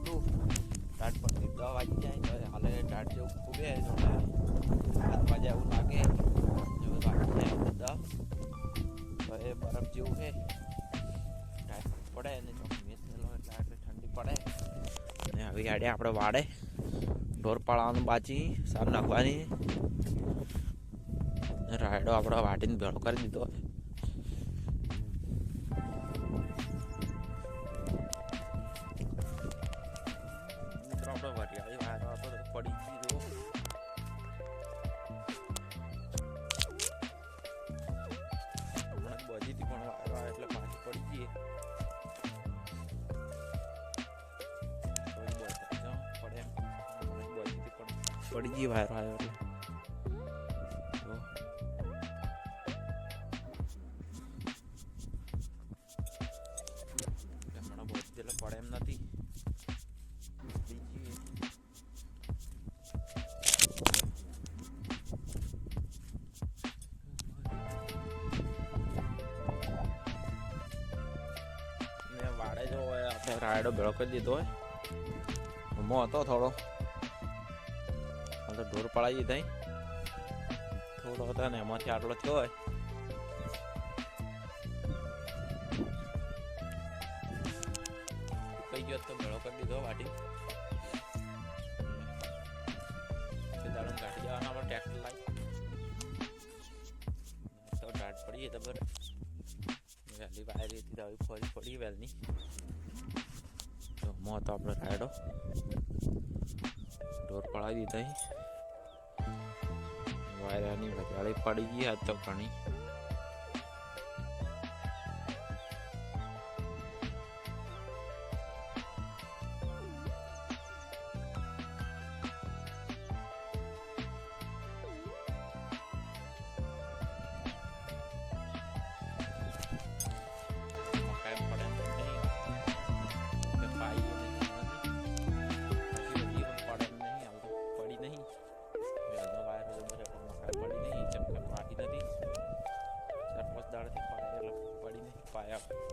આવ્યું હતું ટાટ પર દવા વાગી જાય તો હાલે ટાટ જેવું ખૂબે હાથમાં જેવું લાગે. જેવું વાગી જાય બધા. તો એ બરફ જેવું છે. ટાટ પડે અને જો મેચ થયેલો એટલે ઠંડી પડે. અને આવી આડે આપણે વાડે. ઢોર પાડવાનું બાચી સાર નાખવાની. રાયડો આપણો વાટીને ભેળો કરી દીધો. હોય એટલે પાછી પડી ગઈ પડે ગઈ વાયરો આવ્યો એટલે પડે એમ નથી વાડે જો આપણે રાયડો ભેળો કરી દીધો હોય. હમો હતો થોડો. તો ઢોર પડાવી દીધા થોડો હતો ને એમાંથી આટલો થયો હોય. કઈ ગયો તો ભેળો કરી દીધો વાટી. દાડમ કાઢી જવાના આપણે ટ્રેક્ટર લાવી તો ટાટ પડી તો બર વહેલી વાયર હતી આવી ફરી પડી વહેલની તો મો તો આપણે રાયડો. ઢોર પડાવી દીધા વાયરાની વરિયાળી પડી હતી તો ઘણી.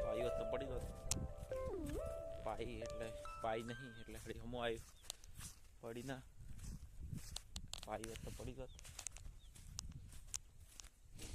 પાયા પાઈ હોત તો પડી ગયો. પાઈ એટલે, પાઈ નહીં, એટલે હમો આવ્યું. પડી ના પાઈ હોત તો પડી હોત